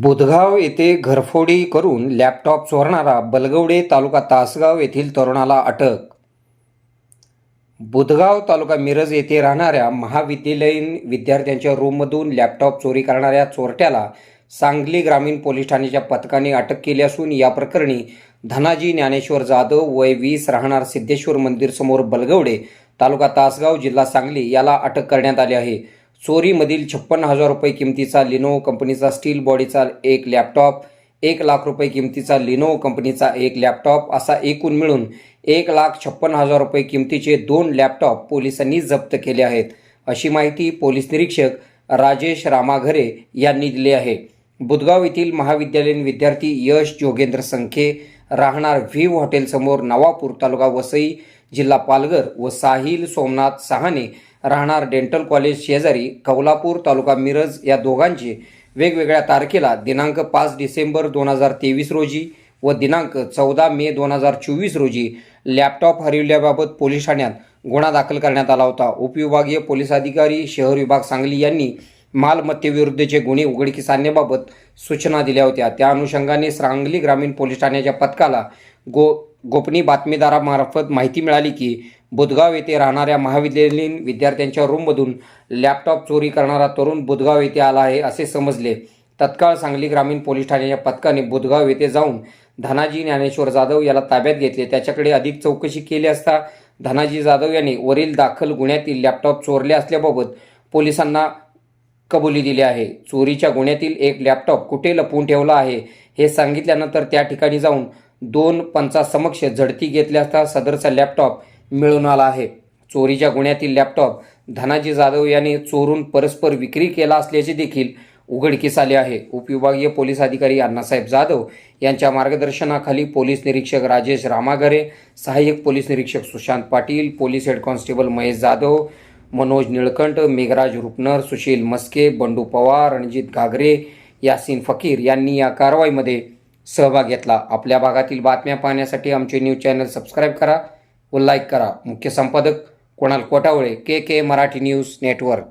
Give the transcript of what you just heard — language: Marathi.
बुधगाव येथे घरफोडी करून लॅपटॉप चोरणारा बलगवडे तालुका तासगाव येथील तरुणाला अटक. बुधगाव तालुका मिरज येथे राहणाऱ्या महाविद्यालयीन विद्यार्थ्यांच्या रूममधून लॅपटॉप चोरी करणाऱ्या चोरट्याला सांगली ग्रामीण पोलीस ठाण्याच्या पथकाने अटक केली असून या प्रकरणी धनाजी ज्ञानेश्वर जाधव वय वीस राहणार सिद्धेश्वर मंदिर समोर बलगवडे तालुका तासगाव जिल्हा सांगली याला अटक करण्यात आली आहे. चोरीमधील छप्पन्न हजार रुपये किमतीचा लिनो कंपनीचा स्टील बॉडीचा एक लॅपटॉप एक लाख रुपये किमतीचा लिनो कंपनीचा एक लॅपटॉप असा एकूण मिळून एक लाख छप्पन्न हजार रुपये किमतीचे दोन लॅपटॉप पोलिसांनी जप्त केले आहेत. अशी माहिती पोलीस निरीक्षक राजेश रामाघरे यांनी दिली आहे. बुधगाव येथील महाविद्यालयीन विद्यार्थी यश जोगेंद्र संखे राहणार व्हीव हॉटेलसमोर नवापूर तालुका वसई जिल्हा पालघर व साहिल सोमनाथ सहाने राहणार डेंटल कॉलेज शेजारी कौलापूर तालुका मिरज या दोघांचे वेगवेगळ्या तारखेला दिनांक पाच डिसेंबर दोन हजार तेवीस रोजी व दिनांक चौदा मे दोन हजार चोवीस रोजी लॅपटॉप हरविल्याबाबत पोलीस ठाण्यात गुन्हा दाखल करण्यात आला होता. उपविभागीय पोलीस अधिकारी शहर विभाग सांगली यांनी मालमत्तेविरुद्धचे गुन्हे उघडकीस आणण्याबाबत सूचना दिल्या होत्या. त्या अनुषंगाने सांगली ग्रामीण पोलीस ठाण्याच्या पथकाला गो गोपनीय बातमीदारामार्फत माहिती मिळाली की बुधगाव येथे राहणाऱ्या महाविद्यालयीन विद्यार्थ्यांच्या रूममधून लॅपटॉप चोरी करणारा तरुण बुधगाव येथे आला आहे असे समजले. तत्काळ सांगली ग्रामीण पोलीस ठाण्याच्या पथकाने बुधगाव येथे जाऊन धनाजी ज्ञानेश्वर जाधव याला ताब्यात घेतले. त्याच्याकडे अधिक चौकशी केली असता धनाजी जाधव यांनी वरील दाखल गुन्ह्यातील लॅपटॉप चोरले असल्याबाबत पोलिसांना कबुली दिली आहे. चोरीच्या गुन्ह्यातील एक लॅपटॉप कुठे लपवून ठेवला आहे हे सांगितल्यानंतर त्या ठिकाणी जाऊन दोन पंचासमक्ष झडती घेतली असता सदरचा लॅपटॉप मिळून आला आहे. चोरीच्या गुन्ह्यातील लॅपटॉप धनाजी जाधव यांनी चोरून परस्पर विक्री केला असल्याचे देखील उघडकीस आले आहे. उपविभागीय पोलीस अधिकारी अण्णासाहेब जाधव यांच्या मार्गदर्शनाखाली पोलीस निरीक्षक राजेश रामाघरे सहाय्यक पोलीस निरीक्षक Sushant Patil police head constable Mahesh Jadhav Manoj Nilkanth Meghraj Rupnar Sushil Maske Bandu Pawar Ranjit Ghagare Yasin Fakir यांनी या कारवाईमध्ये सहभाग घेतला. आपल्या भागातील बातम्या पाहण्यासाठी आमचे न्यूज चॅनल सबस्क्राईब करा व लाईक करा. मुख्य संपादक Kunal Kotawale K K Marathi news network.